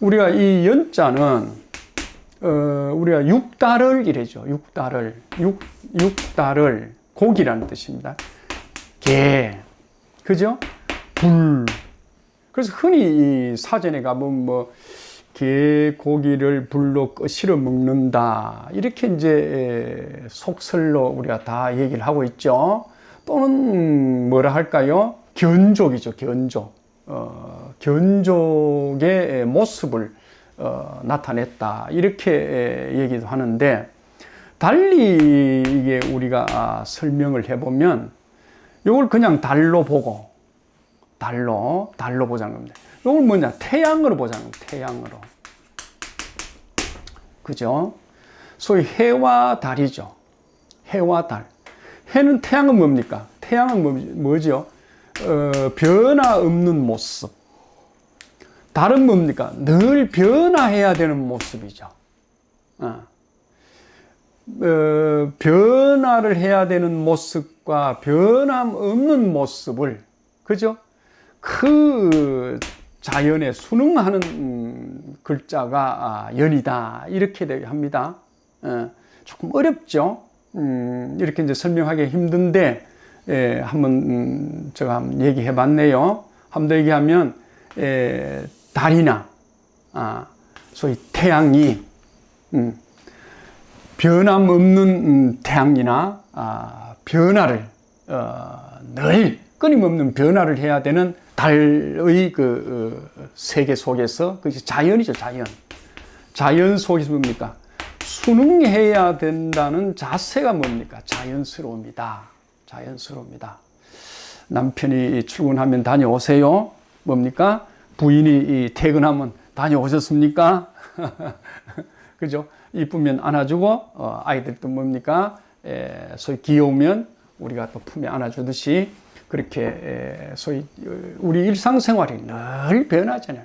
우리가 이 연자는 어, 우리가 육달을 이래죠. 육달을 육 육달을 고기라는 뜻입니다. 개, 그죠? 불. 그래서 흔히 이 사전에 가보면 뭐, 개 고기를 불로 끄시러 먹는다. 이렇게 이제 속설로 우리가 다 얘기를 하고 있죠. 또는 뭐라 할까요? 견족이죠, 견족. 어, 견족의 모습을 어, 나타냈다. 이렇게 얘기도 하는데, 달리 이게 우리가 아, 설명을 해보면, 이걸 그냥 달로 보고, 달로, 달로 보자는 겁니다. 이걸 뭐냐? 태양으로 보자는 겁니다. 태양으로. 그죠? 소위 해와 달이죠. 해와 달. 해는 태양은 뭡니까? 태양은 뭐, 뭐죠? 어, 변화 없는 모습. 달은 뭡니까? 늘 변화해야 되는 모습이죠. 어. 어, 변화를 해야 되는 모습과 변함 없는 모습을, 그죠? 그 자연에 순응하는 음, 글자가 아, 연이다. 이렇게 합니다. 어, 조금 어렵죠? 음, 이렇게 이제 설명하기 힘든데, 예, 한번, 음, 제가 한번 얘기해 봤네요. 한 번 더 얘기하면, 예, 달이나, 아, 소위 태양이, 음, 변함 없는 음, 태양이나, 아, 변화를, 어, 늘 끊임없는 변화를 해야 되는 달의 그 어, 세계 속에서 그것이 자연이죠, 자연. 자연 속에서 뭡니까? 순응해야 된다는 자세가 뭡니까? 자연스러움이다. 자연스러움이다. 남편이 출근하면 다녀오세요. 뭡니까? 부인이 퇴근하면 다녀오셨습니까? 그죠? 이쁘면 안아주고, 어, 아이들도 뭡니까? 에, 소위 귀여우면 우리가 또 품에 안아주듯이 그렇게 에, 소위 어, 우리 일상생활이 늘 변하잖아요.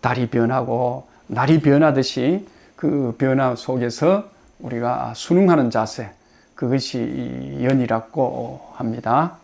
달이 변하고 날이 변하듯이 그 변화 속에서 우리가 순응하는 자세 그것이 이 연이라고 합니다.